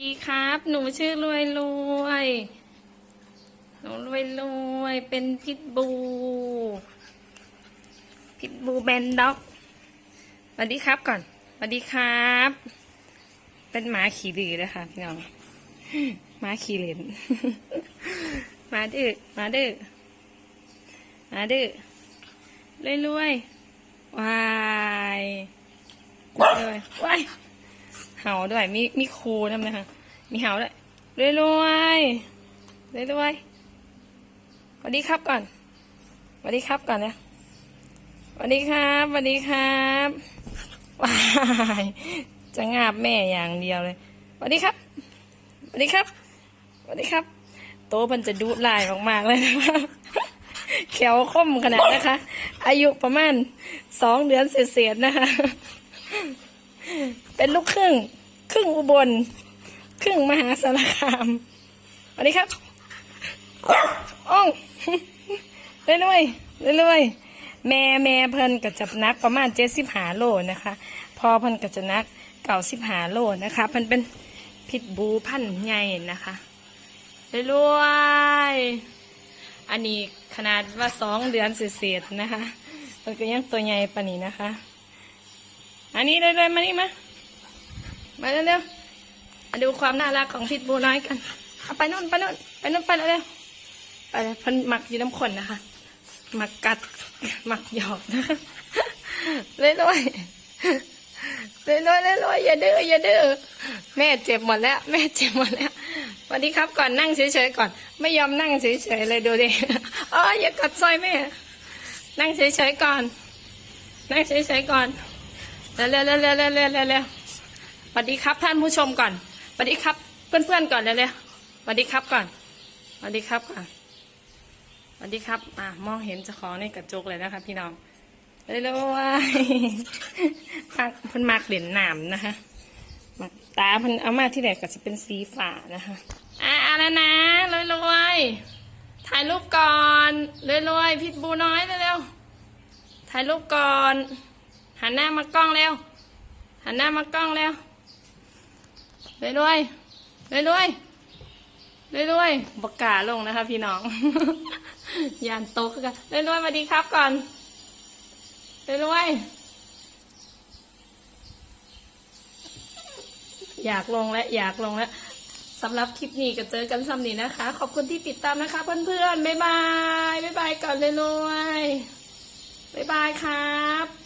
ดีครับ หนูชื่อรวยรวย หนูรวยรวย เป็นพิทบู พิทบูแบนด็อกสวัสดีครับก่อนสวัสดีครับ เป็นหมาขี่ดื้อนะคะพี่น้องหมาขี่เลนหมาดื้อหมาดื้อหมาดื้อรวยรวยวายรวยรวยวาย เห่าด้วย มีมีครูทำนะคะมีเห่าด้วยรวยรวยรวยรวยสวัสดีครับก่อนสวัสดีครับก่อนนะสวัสดีครับสวัสดีครับว้ายจะงาบแม่อย่างเดียวเลยสวัสดีครับสวัสดีครับสวัสดีครับ โตมันจะดุลายมากๆเลยนะคะแขวคมขนาดนะคะ อายุประมาณสองเดือนเศษๆนะคะ เป็นลูกครึ่ง ครึ่งอุบล ครึ่งมหาสารคามสวัสดีครับอ้องเรื่อยๆเรื่อยๆแม่แม่เพิ่นก็จะนักประมาณเจ็ดสิบหาโลนะคะพอเพิ่นก็จะนักเก่าสิบหาโลนะคะเพิ่นเป็นพิษบูพันใหญ่นะคะเรื่อยๆอันนี้ขนาดว่าสองเดือนเศษๆนะคะมันก็ยังตัวใหญ่ปานนี้นะคะ อันนี้เรื่อยๆมานี่มา มาเร็วๆมาดูความน่ารักของพิษบูน้อยกันเอาไปนู่นไปนู่นไปนู่นไปเร็วๆไปพันหมักอยู่น้ำข้นนะคะหมักกัดหมักหยอกนะคะเรื่ยๆเรื่อยๆเรื่อยๆอย่าดื้ออย่าดื้อแม่เจ็บหมดแล้ว แม่เจ็บหมดแล้ววันนี้ครับก่อนนั่งเฉยๆก่อน ไม่ยอมนั่งเฉยๆเลยดูดิอ๋ออย่ากัดสร้อยแม่ นั่งเฉยๆก่อน นั่งเฉยๆก่อนเร็วๆเร็วๆเร็วๆเร็วๆ สวัสดีครับท่านผู้ชมก่อนสวัสดีครับ เพื่อนๆก่อนเร็วเร็วสวัสดีครับก่อนสวัสดีครับก่อนสวัสดีครับ อะมองเห็นเจ้าของในกระจกเลยนะคะ พี่น้องเร็วเร็วว้าพักพิ่นมากเด่นหนามนะคะมักตาพิ่นเอามาที่ไหนก็จะเป็นสีฟ้านะคะอะอาแล้วนะรวยรวยๆถ่ายรูปก่อนรวยรวยๆพิษบูน้อยเร็วเร็วๆถ่ายรูปก่อนหันหน้ามากล้องเร็วหันหน้ามากล้องเร็ว รวยรวยรวยรวยรวยรวยบกกาลงนะคะ พี่น้อง ยานโตกกันรวยรวยสวัสดีครับก่อนรวยรวยอยากลงและอยากลงแล้วสำหรับคลิปนี้ก็เจอกันซ้ำนี้นะคะ ขอบคุณที่ติดตามนะคะ เพื่อนๆ บ๊ายบาย บ๊ายบายก่อนเลยรวยบ๊ายบายครับ